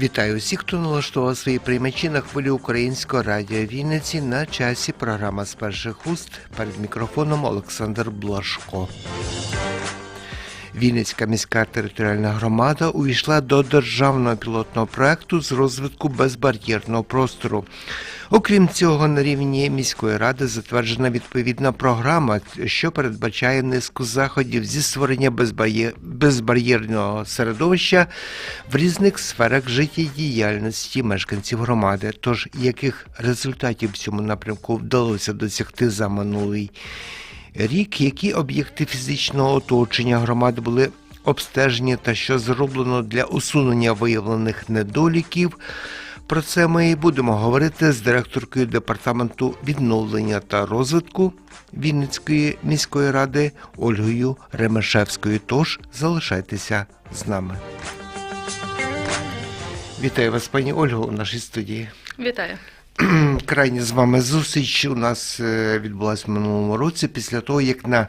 Вітаю усіх, хто налаштував свої приймачі на хвилі українського радіо Вінниці на часі. Програма з перших уст перед мікрофоном Олександр Блашко. Вінницька міська територіальна громада увійшла до державного пілотного проекту з розвитку безбар'єрного простору. Окрім цього, на рівні міської ради затверджена відповідна програма, що передбачає низку заходів зі створення безбар'єрного середовища в різних сферах життєдіяльності мешканців громади. Тож яких результатів в цьому напрямку вдалося досягти за минулий рік, які об'єкти фізичного оточення громади були обстежені та що зроблено для усунення виявлених недоліків. Про це ми і будемо говорити з директоркою департаменту відновлення та розвитку Вінницької міської ради Ольгою Ремешевською. Тож залишайтеся з нами. Вітаю вас, пані Ольго, у нашій студії. Вітаю. Крайня з вами зустріч у нас е, відбулася в минулому році після того, як на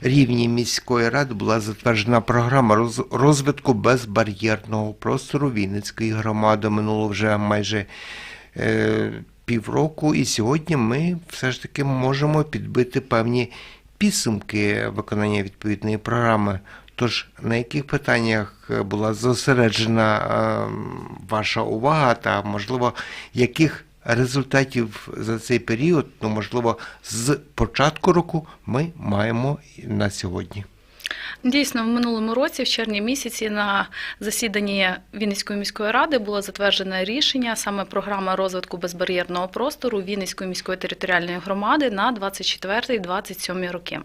рівні міської ради була затверджена програма розвитку безбар'єрного простору Вінницької громади. Минуло вже майже е, півроку, і сьогодні ми все ж таки можемо підбити певні підсумки виконання відповідної програми. Тож на яких питаннях е, була зосереджена е, ваша увага, та можливо, яких результатів за цей період, ну можливо, з початку року ми маємо на сьогодні? Дійсно, в минулому році, в червні місяці, на засіданні Вінницької міської ради було затверджене рішення саме програма розвитку безбар'єрного простору Вінницької міської територіальної громади на 24-27 роки.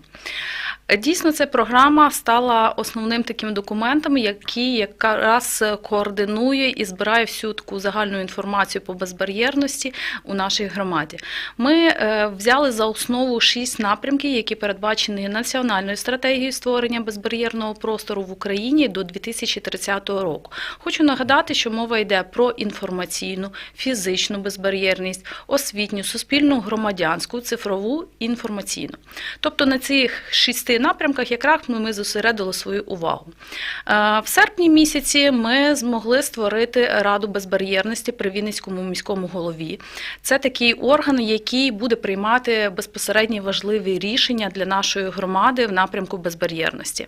Дійсно, ця програма стала основним таким документом, який якраз координує і збирає всю таку загальну інформацію по безбар'єрності у нашій громаді. Ми е, взяли за основу шість напрямків, які передбачені національною стратегією створення безбар'єрного простору в Україні до 2030 року. Хочу нагадати, що мова йде про інформаційну, фізичну безбар'єрність, освітню, суспільну, громадянську, цифрову, інформаційну. Тобто на цих шести напрямках якраз ми зосередили свою увагу. Е, В серпні місяці ми змогли створити Раду безбар'єрності при Вінницькому міському голові. Це такий орган, який буде приймати безпосередні важливі рішення для нашої громади в напрямку безбар'єрності.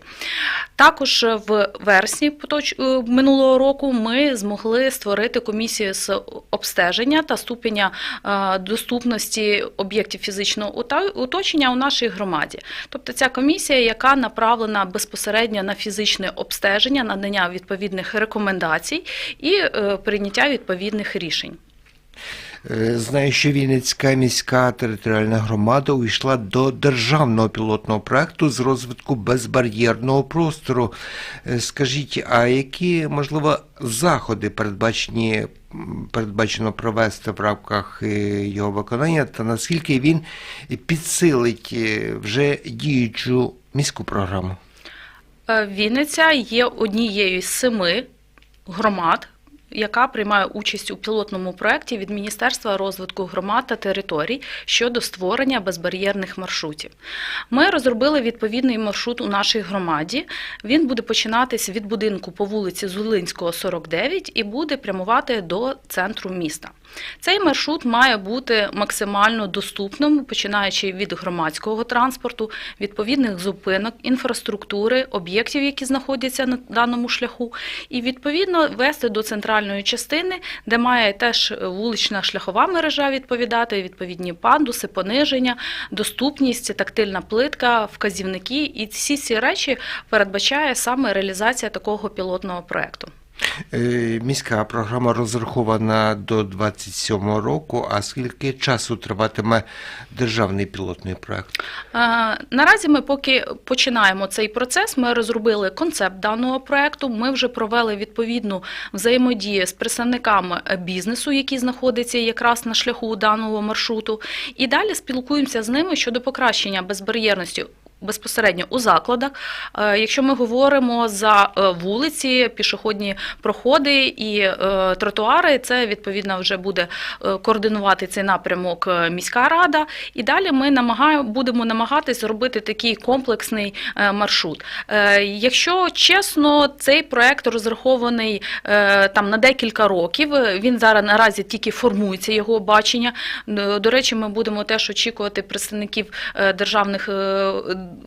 Також в вересні е, минулого року ми змогли створити комісію з обстеження та ступеня е, доступності об'єктів фізичного оточення у нашій громаді. Тобто ця комісія, яка направлена безпосередньо на фізичне обстеження, надання відповідних рекомендацій і е, прийняття відповідних рішень. Е, Знаю, що Вінницька міська територіальна громада увійшла до державного пілотного проекту з розвитку безбар'єрного простору. Е, Скажіть, а які, можливо, заходи передбачені, передбачено провести в рамках е, його виконання, та наскільки він підсилить вже діючу міську програму? Вінниця є однією з семи громад, яка приймає участь у пілотному проєкті від Міністерства розвитку громад та територій щодо створення безбар'єрних маршрутів. Ми розробили відповідний маршрут у нашій громаді. Він буде починатись від будинку по вулиці Зулинського, 49 і буде прямувати до центру міста. Цей маршрут має бути максимально доступним, починаючи від громадського транспорту, відповідних зупинок, інфраструктури, об'єктів, які знаходяться на даному шляху, і відповідно вести до центральної частини, де має теж вулична шляхова мережа відповідати, відповідні пандуси, пониження, доступність, тактильна плитка, вказівники. І всі ці речі передбачає саме реалізація такого пілотного проекту. Е, Міська програма розрахована до 27 року. А скільки часу триватиме державний пілотний проект? Е, Наразі ми поки починаємо цей процес. Ми розробили концепт даного проекту. Ми вже провели відповідну взаємодію з представниками бізнесу, які знаходяться якраз на шляху даного маршруту. І далі спілкуємося з ними щодо покращення безбар'єрності безпосередньо у закладах. Е, Якщо ми говоримо за е, вулиці, пішохідні проходи і е, тротуари, це відповідно вже буде координувати цей напрямок міська рада. І далі ми намагаю, будемо намагатись зробити такий комплексний маршрут. Якщо чесно, цей проект розрахований там на декілька років. Він зараз наразі тільки формується його бачення. До речі, ми будемо теж очікувати представників державних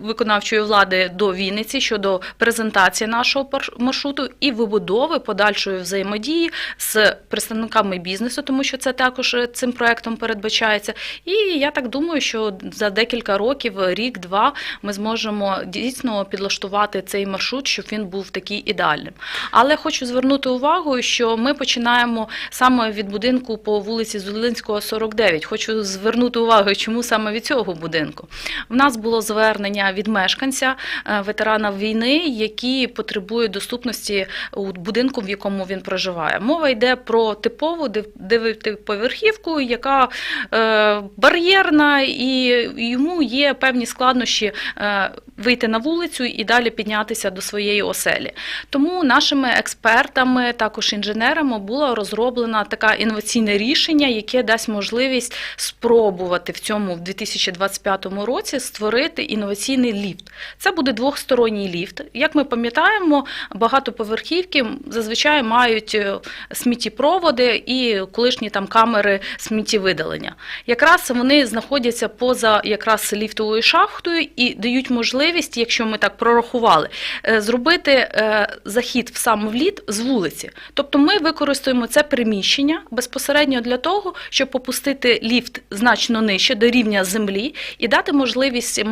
виконавчої влади до Вінниці щодо презентації нашого маршруту і вибудови подальшої взаємодії з представниками бізнесу, тому що це також е, цим проектом передбачається. І я так думаю, що за декілька років, рік-два, ми зможемо дійсно підлаштувати цей маршрут, щоб він був такий ідеальним. Але хочу звернути увагу, що ми починаємо саме від будинку по вулиці Зулинського, 49. Хочу звернути увагу, чому саме від цього будинку. В нас було звернення від мешканця, е, ветерана війни, який потребує доступності у будинку, в якому він проживає. Мова йде про типову дев'ятиповерхівку, яка е, бар'єрна, і йому є певні складнощі е, вийти на вулицю і далі піднятися до своєї оселі. Тому нашими експертами, також інженерами, було розроблено таке інноваційне рішення, яке дасть можливість спробувати в цьому в 2025 році створити інноваційний ліфт. Це буде двохсторонній ліфт. Як ми пам'ятаємо, багатоповерхівки зазвичай мають е, сміттєпроводи і колишні там камери сміттєвидалення. Якраз вони знаходяться поза якраз ліфтовою шахтою і дають можливість, якщо ми так прорахували, е, зробити е, захід в сам в лід з вулиці. Тобто ми використаємо це приміщення безпосередньо для того, щоб опустити ліфт значно нижче до рівня землі і дати можливість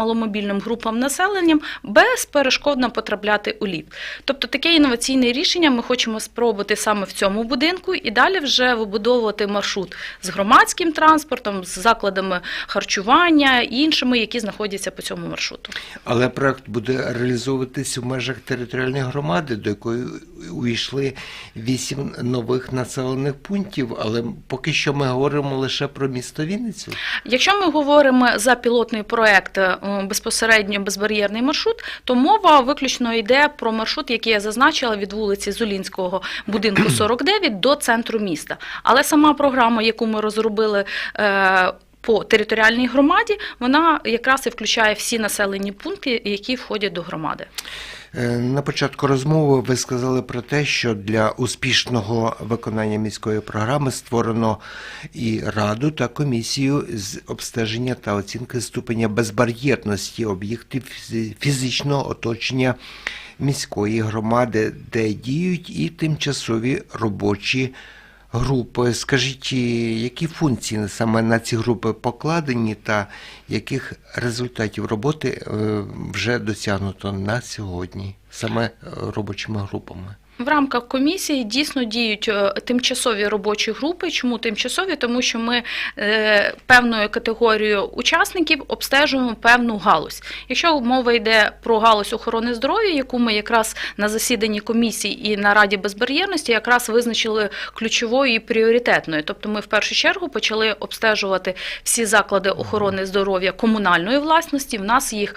маломобільним групам населення безперешкодно потрапляти у ліфт. Тобто таке інноваційне рішення ми хочемо спробувати саме в цьому будинку і далі вже вибудовувати маршрут з громадським транспортом, з закладами харчування і іншими, які знаходяться по цьому маршруту. Але проект буде реалізовуватись у межах територіальної громади, до якої увійшли вісім нових населених пунктів. Але поки що ми говоримо лише про місто Вінницю. Якщо ми говоримо за пілотний проект е, безпосередньо безбар'єрний маршрут, то мова виключно йде про маршрут, який я зазначила від вулиці Зулінського будинку 49 до центру міста. Але сама програма, яку ми розробили. е, По територіальній громаді вона якраз і включає всі населені пункти, які входять до громади. Е, На початку розмови ви сказали про те, що для успішного виконання міської програми створено і раду та комісію з обстеження та оцінки ступеня безбар'єрності об'єктів фізичного оточення міської громади, де діють і тимчасові робочі групи. Скажіть, які функції саме на ці групи покладені та яких результатів роботи е, вже досягнуто на сьогодні саме е, робочими групами? В рамках комісії дійсно діють е, тимчасові робочі групи. Чому тимчасові? Тому що ми е, певною категорією учасників обстежуємо певну галузь. Якщо мова йде про галузь охорони здоров'я, яку ми якраз на засіданні комісії і на раді безбар'єрності якраз визначили ключовою і пріоритетною. Тобто ми в першу чергу почали обстежувати всі заклади охорони здоров'я комунальної власності. В нас їх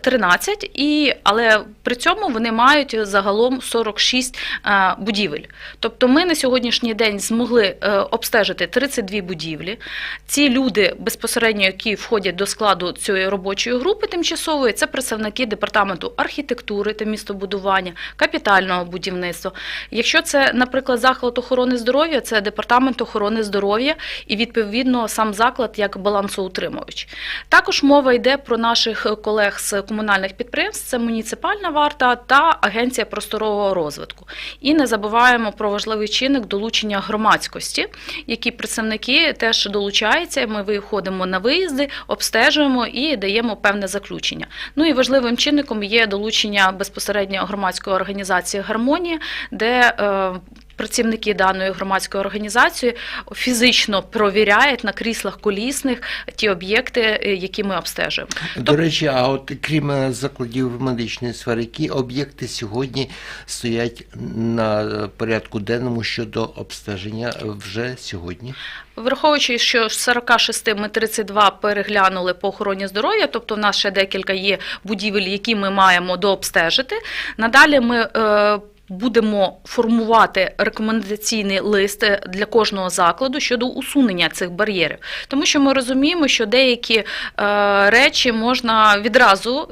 13, і, але при цьому вони мають загалом 46 е, будівель. Тобто ми на сьогоднішній день змогли е, обстежити 32 будівлі. Ці люди безпосередньо, які входять до складу цієї робочої групи тимчасової, це представники департаменту архітектури та містобудування, капітального будівництва. Якщо це, наприклад, заклад охорони здоров'я, це департамент охорони здоров'я і відповідно сам заклад як балансоутримувач. Також мова йде про наших колег з комунальних підприємств, це муніципальна варта та агенція просторового розвитку. І не забуваємо про важливий чинник долучення громадськості, які представники теж долучаються. Ми виходимо на виїзди, обстежуємо і даємо певне заключення. Ну і важливим чинником є долучення безпосередньо громадської організації Гармонія, де е, працівники даної громадської організації фізично провіряють на кріслах колісних ті об'єкти, е, які ми обстежуємо. До речі, а от крім е, закладів медичної сфери, які об'єкти сьогодні стоять на е, порядку денному щодо обстеження вже сьогодні? Враховуючи, що з 46 ми 32 переглянули по охороні здоров'я, тобто в нас ще декілька є будівель, які ми маємо дообстежити. Надалі ми будемо формувати рекомендаційний лист для кожного закладу щодо усунення цих бар'єрів, тому що ми розуміємо, що деякі е, речі можна відразу.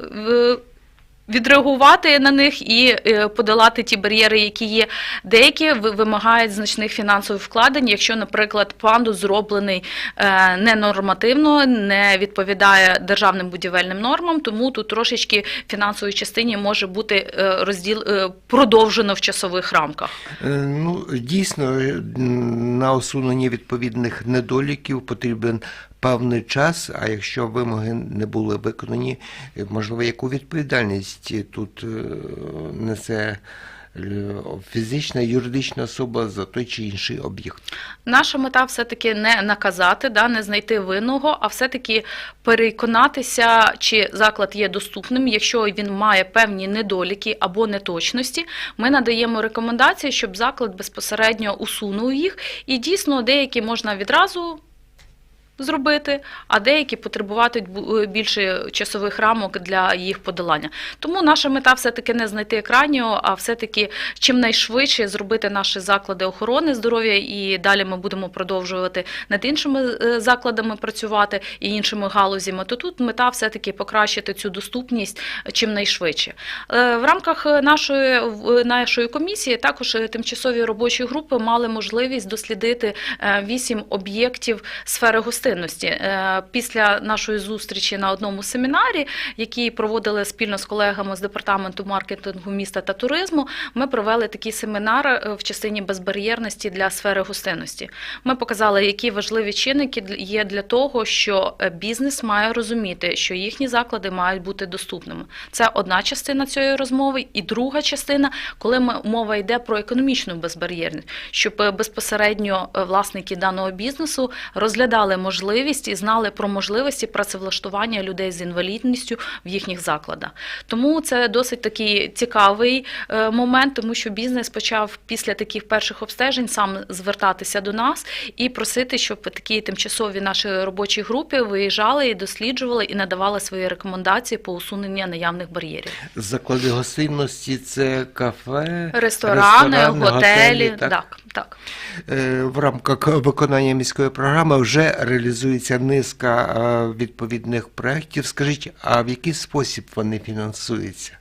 Відреагувати на них і е, подолати ті бар'єри, які є. Деякі ви- вимагають значних фінансових вкладень, якщо, наприклад, пандус зроблений е, ненормативно, не відповідає державним будівельним нормам, тому тут трошечки фінансовій частині може бути е, розділ продовжено в часових рамках. Ну, дійсно, на усунення відповідних недоліків потрібен певний час, а якщо вимоги не були виконані, можливо, яку відповідальність тут е, несе фізична, юридична особа за той чи інший об'єкт. Наша мета все-таки не наказати, да, не знайти винного, а все-таки переконатися, чи заклад є доступним. Якщо він має певні недоліки або неточності, ми надаємо рекомендації, щоб заклад безпосередньо усунув їх. І дійсно деякі можна відразу. Зробити, а деякі потребуватимуть більше часових рамок для їх подолання. Тому наша мета все-таки не знайти крайнього, а все-таки чим найшвидше зробити наші заклади охорони здоров'я, і далі ми будемо продовжувати над іншими е, закладами працювати і іншими галузями. То тут мета все-таки покращити цю доступність чим найшвидше. Е, В рамках нашої нашої комісії також е, тимчасові робочі групи мали можливість дослідити е, вісім об'єктів сфери гостинності. Е, Після нашої зустрічі на одному семінарі, який проводили спільно з колегами з департаменту маркетингу міста та туризму, ми провели такий семінар е, в частині безбар'єрності для сфери гостинності. Ми показали, які важливі чинники є для того, що е, бізнес має розуміти, що їхні заклади мають бути доступними. Це одна частина цієї розмови, і друга частина, коли ми- мова йде про економічну безбар'єрність, щоб безпосередньо власники даного бізнесу розглядали можливість і знали про можливості працевлаштування людей з інвалідністю в їхніх закладах. Тому це досить такий цікавий е, момент, тому що бізнес почав після таких перших обстежень сам звертатися до нас і просити, щоб такі тимчасові наші робочі групи виїжджали і досліджували і надавали свої рекомендації по усуненню наявних бар'єрів. Заклади гостинності це кафе, Ресторани, готелі, так? так, так. Е, В рамках виконання міської програми вже реалізується низка е, відповідних проєктів. Скажіть, а в який спосіб вони фінансуються?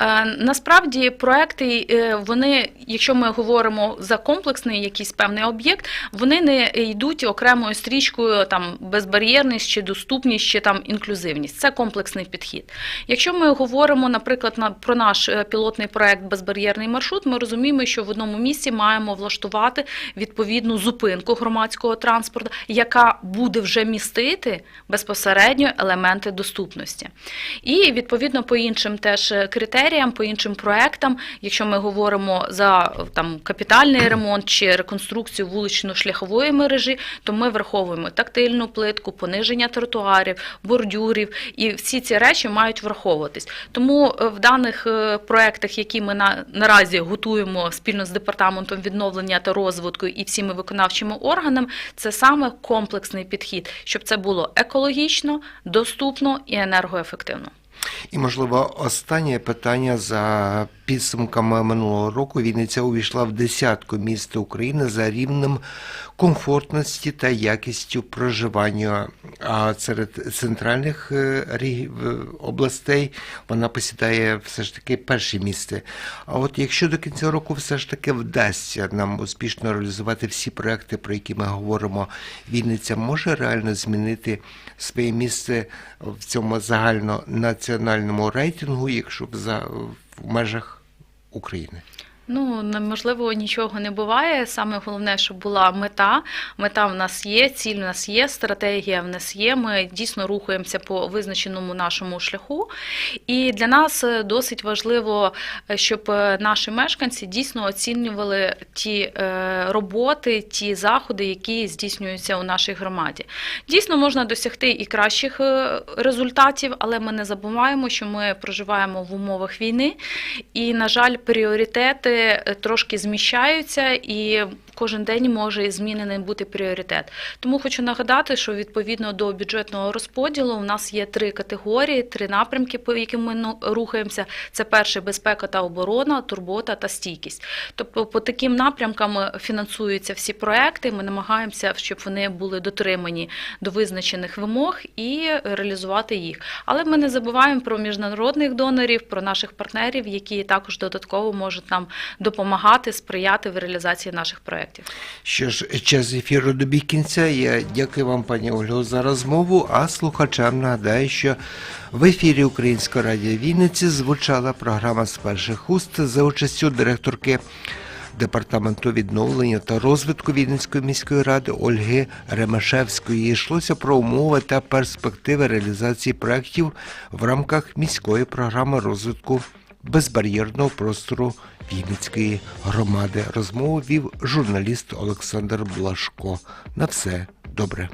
Е, Насправді проекти, е, вони, якщо ми говоримо за комплексний якийсь певний об'єкт, вони не йдуть окремою стрічкою там безбар'єрність чи доступність, чи там інклюзивність. Це комплексний підхід. Якщо ми говоримо, наприклад, на про наш е, пілотний проект Безбар'єрний маршрут, ми розуміємо, що в одному місці маємо влаштувати відповідну зупинку громадського транспорту, яка буде вже містити безпосередньо елементи доступності. І відповідно по іншим теж е, критеріям, по іншим проектам, якщо ми говоримо за там капітальний ремонт чи реконструкцію вулично-шляхової мережі, то ми враховуємо тактильну плитку, пониження тротуарів, бордюрів, і всі ці речі мають враховуватись. Тому е, в даних е, проектах, які ми на наразі готуємо спільно з департаментом відновлення та розвитку і всіми виконавчими органами, це саме комплексний підхід, щоб це було екологічно, доступно і енергоефективно. І, можливо, останнє питання за підсумками минулого року. Вінниця увійшла в десятку міст України за рівнем комфортності та якістю проживання. А серед центральних е, областей вона посідає все ж таки перші місце. А от якщо до кінця року все ж таки вдасться нам успішно реалізувати всі проекти, про які ми говоримо, Вінниця може реально змінити своє місце в цьому загальнонаціональному рейтингу, якщо б за, в межах України. Ну, неможливо, нічого не буває. Саме головне, щоб була мета. Мета в нас є, ціль в нас є, стратегія в нас є. Ми дійсно рухаємося по визначеному нашому шляху. І для нас е, досить важливо, е, щоб е, наші мешканці дійсно оцінювали ті роботи, ті заходи, які здійснюються у нашій громаді. Дійсно, можна досягти і кращих результатів, але ми не забуваємо, що ми проживаємо в умовах війни, і, на жаль, пріоритети е, трошки зміщаються, і кожен день може змінений бути пріоритет. Тому хочу нагадати, що відповідно до бюджетного розподілу у нас є три категорії, три напрямки, по яким ми ну, рухаємося. Це перше безпека та оборона, турбота та стійкість. Тобто, по таким напрямкам фінансуються всі проекти. Ми намагаємося, щоб вони були дотримані до визначених вимог і реалізувати їх. Але ми не забуваємо про міжнародних донорів, про наших партнерів, які також додатково можуть нам допомагати, сприяти в реалізації наших проєктів. Що ж, час ефіру добіг кінця. Я дякую вам, пані Ольго, за розмову. А слухачам нагадаю, що в ефірі Української радіо Вінниці звучала програма з перших уст за участю директорки департаменту відновлення та розвитку Вінницької міської ради Ольги Ремешевської. Йшлося про умови та перспективи реалізації проєктів в рамках міської програми розвитку безбар'єрного простору Вінницької громади. Розмову вів журналіст Олександр Блашко. На все добре.